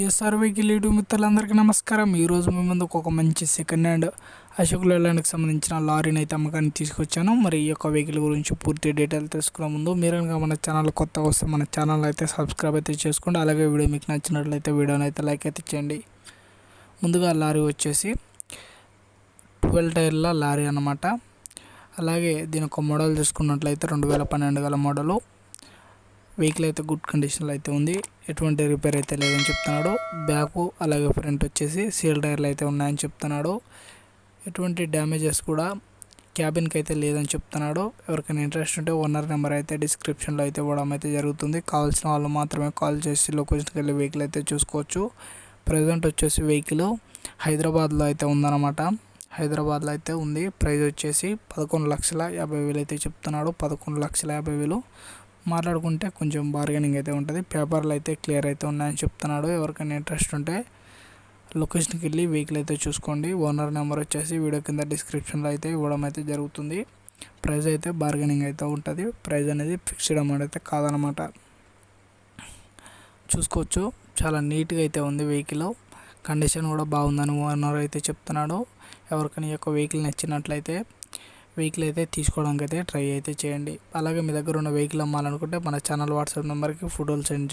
SR vehicle YouTube మిత్రులందరికీ నమస్కారం. ఈరోజు మీ ముందుకు ఒక మంచి సెకండ్ హ్యాండ్ అశోక్ లేలాండ్కి సంబంధించిన లారీని అయితే అమ్మకానికి తీసుకొచ్చాను. మరి ఈ యొక్క వెహికల్ గురించి పూర్తి డీటెయిల్ తెలుసుకునే ముందు మీరు కనుక మన ఛానల్ కొత్త వస్తే మన ఛానల్ అయితే సబ్స్క్రైబ్ అయితే చేసుకోండి. అలాగే వీడియో మీకు నచ్చినట్లయితే వీడియోని అయితే లైక్ అయితే చేయండి. ముందుగా లారీ వచ్చేసి ట్వెల్వ్ టైర్ల లారీ అనమాట అలాగే దీని ఒక మోడల్ చూసుకున్నట్లయితే రెండు వేల పన్నెండు గల మోడలు వెహికల్ అయితే గుడ్ కండిషన్లో అయితే ఉంది. ఎటువంటి రిపేర్ అయితే లేదని చెప్తున్నాడు. బ్యాక్ అలాగే ఫ్రంట్ వచ్చేసి సీల్ టైర్లు అయితే ఉన్నాయని చెప్తున్నాడు. ఎటువంటి డ్యామేజెస్ కూడా క్యాబిన్కి అయితే లేదని చెప్తున్నాడు. ఎవరికైనా ఇంట్రెస్ట్ ఉంటే ఓనర్ నెంబర్ అయితే డిస్క్రిప్షన్లో అయితే ఇవ్వడం అయితే జరుగుతుంది. కావాల్సిన వాళ్ళు మాత్రమే కాల్ చేసి లొకేషన్కి వెళ్ళి వెహికల్ అయితే చూసుకోవచ్చు. ప్రజెంట్ వచ్చేసి వెహికల్ హైదరాబాద్లో అయితే ఉందన్నమాట. హైదరాబాద్లో అయితే ఉంది. ప్రైజ్ వచ్చేసి పదకొండు లక్షల యాభై వేలు అయితే చెప్తున్నాడు. పదకొండు లక్షల యాభై వేలు. మాట్లాడుకుంటే కొంచెం బార్గెనింగ్ అయితే ఉంటుంది. పేపర్లు అయితే క్లియర్ అయితే ఉన్నాయని చెప్తున్నాడు. ఎవరికైనా ఇంట్రెస్ట్ ఉంటే లొకేషన్కి వెళ్ళి వెహికల్ అయితే చూసుకోండి. ఓనర్ నెంబర్ వచ్చేసి వీడియో కింద డిస్క్రిప్షన్లో అయితే ఇవ్వడం అయితే జరుగుతుంది. ప్రైస్ అయితే బార్గెనింగ్ అయితే ఉంటుంది. ప్రైస్ అనేది ఫిక్స్డ్ అమౌంట్ అయితే కాదనమాట చూసుకోవచ్చు. చాలా నీట్గా అయితే ఉంది వెహికల్ కండిషన్ కూడా బాగుందని ఓనర్ అయితే చెప్తున్నాడు. ఎవరికైనా ఈ యొక్క వెహికల్ నచ్చినట్లయితే వెహికల్ అయితే తీసుకోవడానికి అయితే ట్రై అయితే చేయండి. అలాగే మీ దగ్గర ఉన్న వెహికల్ అమ్మాలనుకుంటే మన ఛానల్ వాట్సాప్ నెంబర్కి ఫోటోలు సెండ్